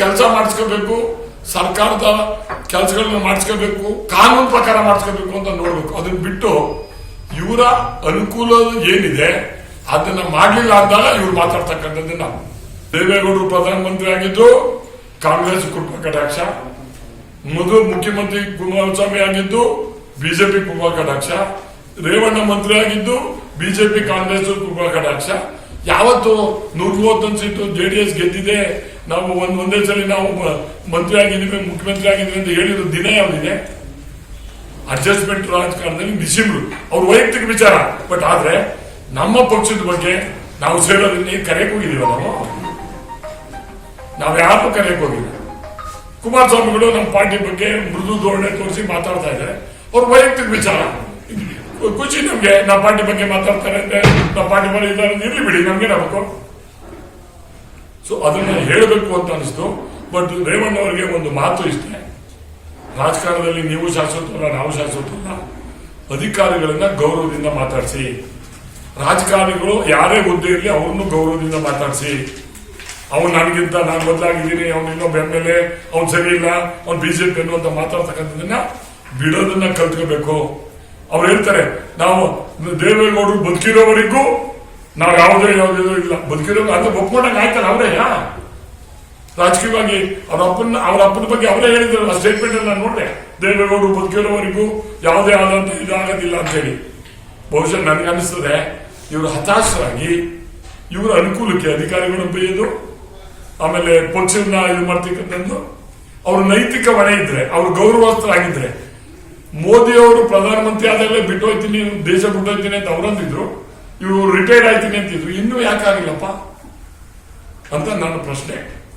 ಕೆಲಸ ಮಾಡಿಸ್ಕೋಬೇಕು, ಸರ್ಕಾರದ ಕೆಲಸಗಳನ್ನ ಮಾಡಿಸ್ಕೋಬೇಕು, ಕಾನೂನು ಪ್ರಕಾರ ಮಾಡಿಸ್ಕೋಬೇಕು ಅಂತ ನೋಡ್ಬೇಕು. ಅದನ್ನ ಬಿಟ್ಟು ಇವರ ಅನುಕೂಲ ಏನಿದೆ, ಅದನ್ನ ಮಾಡಲಿಲ್ಲ ಅಂದಾಗ ಇವ್ರು ಮಾತಾಡ್ತಕ್ಕಂಥದ್ದನ್ನ ದೇವೇಗೌಡರು ಪ್ರಧಾನಮಂತ್ರಿ ಆಗಿದ್ದು, ಕಾಂಗ್ರೆಸ್ ಕೃಪಾ ಕಟಾಕ್ಷ, ಮೊದಲು ಮುಖ್ಯಮಂತ್ರಿ ಕುಮಾರಸ್ವಾಮಿ ಆಗಿದ್ದು, ಬಿಜೆಪಿ ಕೃಪಾ ಕಟಾಕ್ಷ, ರೇವಣ್ಣ ಮಂತ್ರಿ ಆಗಿದ್ದು, ಬಿಜೆಪಿ ಕಾಂಗ್ರೆಸ್ ಕೃಪಾ ಕಟಾಕ್ಷ ಯಾವತ್ತು ನೂರ ಮೂವತ್ತೊಂದು ಸೀಟು ಜೆ ಡಿ ಎಸ್ ಗೆದ್ದಿದೆ. ನಾವು ಒಂದ್ ಒಂದೇ ಸಲ ನಾವು ಮಂತ್ರಿ ಆಗಿದ್ದೀವಿ, ಮುಖ್ಯಮಂತ್ರಿ ಆಗಿದ್ದೀವಿ ಅಂತ ಹೇಳಿರೋ ದಿನ ಯಾವ್ದಿದೆ? ಅಡ್ಜಸ್ಟ್ಮೆಂಟ್ ರಾಜಕಾರಣದಲ್ಲಿ ನಿಶಿಮ್ರು ಅವ್ರ ವೈಯಕ್ತಿಕ ವಿಚಾರ ಬಟ್ ಆದ್ರೆ ನಮ್ಮ ಪಕ್ಷದ ಬಗ್ಗೆ ನಾವು ಸೇರೋದನ್ನ ಕರೆ ಹೋಗಿದೀವ ನಾವು? ನಾವು ಯಾರು ಕರೆ ಹೋಗಿಲ್ಲ. ಕುಮಾರಸ್ವಾಮಿಗಳು ನಮ್ಮ ಪಾರ್ಟಿ ಬಗ್ಗೆ ಮೃದು ಧೋರಣೆ ತೋರಿಸಿ ಮಾತಾಡ್ತಾ ಇದ್ದಾರೆ. ಅವ್ರ ವೈಯಕ್ತಿಕ ವಿಚಾರ. ಖುಷಿ ನಮ್ಗೆ ನಮ್ಮ ಪಾರ್ಟಿ ಬಗ್ಗೆ ಮಾತಾಡ್ತಾರೆ ಅಂದ್ರೆ ನಮ್ಮ ಬಗ್ಗೆ ಇದ್ದಾರೆ. ಇರ್ಲಿ ಬಿಡಿ, ನಮ್ಗೆ ನಮಗೂ ಸೊ ಅದನ್ನ ಹೇಳಬೇಕು ಅಂತ ಅನಿಸ್ತು. ಬಟ್ ರೇವಣ್ಣ ಅವರಿಗೆ ಒಂದು ಮಾತು ಇಷ್ಟ. ರಾಜಕಾರಣದಲ್ಲಿ ನೀವು ಶಾಶ್ವತವಲ್ಲ ನಾವು ಶಾಶ್ವತವಲ್ಲ ಅಧಿಕಾರಿಗಳನ್ನ ಗೌರವದಿಂದ ಮಾತಾಡಿಸಿ. ರಾಜಕಾರಣಿಗಳು ಯಾರೇ ಹುದ್ದೆ ಇರಲಿ ಅವ್ರನ್ನು ಗೌರವದಿಂದ ಮಾತಾಡಿಸಿ. ಅವನು ನನಗಿಂತ ನಾನು ಬದಲಾಗಿದ್ದೀನಿ, ಅವನು ಇನ್ನೊಬ್ಬ ಎಂ ಎಲ್ ಎ, ಅವ್ನು ಸರಿ ಇಲ್ಲ, ಅವ್ನು ಬಿಜೆಪಿ ಅನ್ನುವಂತ ಮಾತಾಡ್ತಕ್ಕಂಥದ್ದನ್ನ ಬಿಡೋದನ್ನ ಕಲ್ತ್ಕೋಬೇಕು. ಅವ್ರು ಹೇಳ್ತಾರೆ, ನಾವು ದೇವೇಗೌಡರು ಬದುಕಿರೋವರೆಗೂ ನಾವು ಯಾವುದೇ ಯಾವುದೇ ಇಲ್ಲ. ಬದುಕಿರೋ ಅಂತ ಒಪ್ಕೊಂಡಂಗೆ ಆಯ್ತಲ್ಲ ಅವರೇ? ರಾಜಕೀಯವಾಗಿ ಅವ್ರ ಅಪ್ಪನ ಅವ್ರ ಅಪ್ಪನ ಬಗ್ಗೆ ಅವರೇ ಹೇಳಿದ್ರು, ಆ ಸ್ಟೇಟ್ಮೆಂಟ್ ನಾನು ನೋಡಿದೆ. ದೇವೇಗೌಡರು ಬದುಕಿರೋವರೆಗೂ ಯಾವುದೇ ಆದಂತ ಇದಾಗದಿಲ್ಲ ಅಂತ ಹೇಳಿ. ಬಹುಶಃ ನನಗೆ ಅನಿಸ್ತದೆ, ಇವರು ಹತಾಶರಾಗಿ ಇವರ ಅನುಕೂಲಕ್ಕೆ ಅಧಿಕಾರಿಗಳನ್ನು ಬೈಯೋದು, ಆಮೇಲೆ ಪಕ್ಷವನ್ನ ಇದು ಮಾಡ್ತಕ್ಕಂಥದ್ದು ಅವ್ರ ನೈತಿಕ ಹೊಣೆ ಇದ್ರೆ, ಅವ್ರ ಗೌರವಸ್ಥರಾಗಿದ್ರೆ ಮೋದಿ ಅವರು ಪ್ರಧಾನಮಂತ್ರಿ ಆದಾಗಲೇ ಬಿಟ್ಟು ಹೋಯ್ತೀನಿ, ದೇಶ ಬಿಟ್ಟು ಹೋಯ್ತೀನಿ ಅಂತ ಅವರಂದಿದ್ರು. ಇವರು ರಿಟೈರ್ಡ್ ಆಯ್ತೀನಿ ಅಂತಿದ್ರು. ಇನ್ನೂ ಯಾಕಾಗಿಲ್ಲಪ್ಪ? ಅಂತ ನನ್ನ ಪ್ರಶ್ನೆ.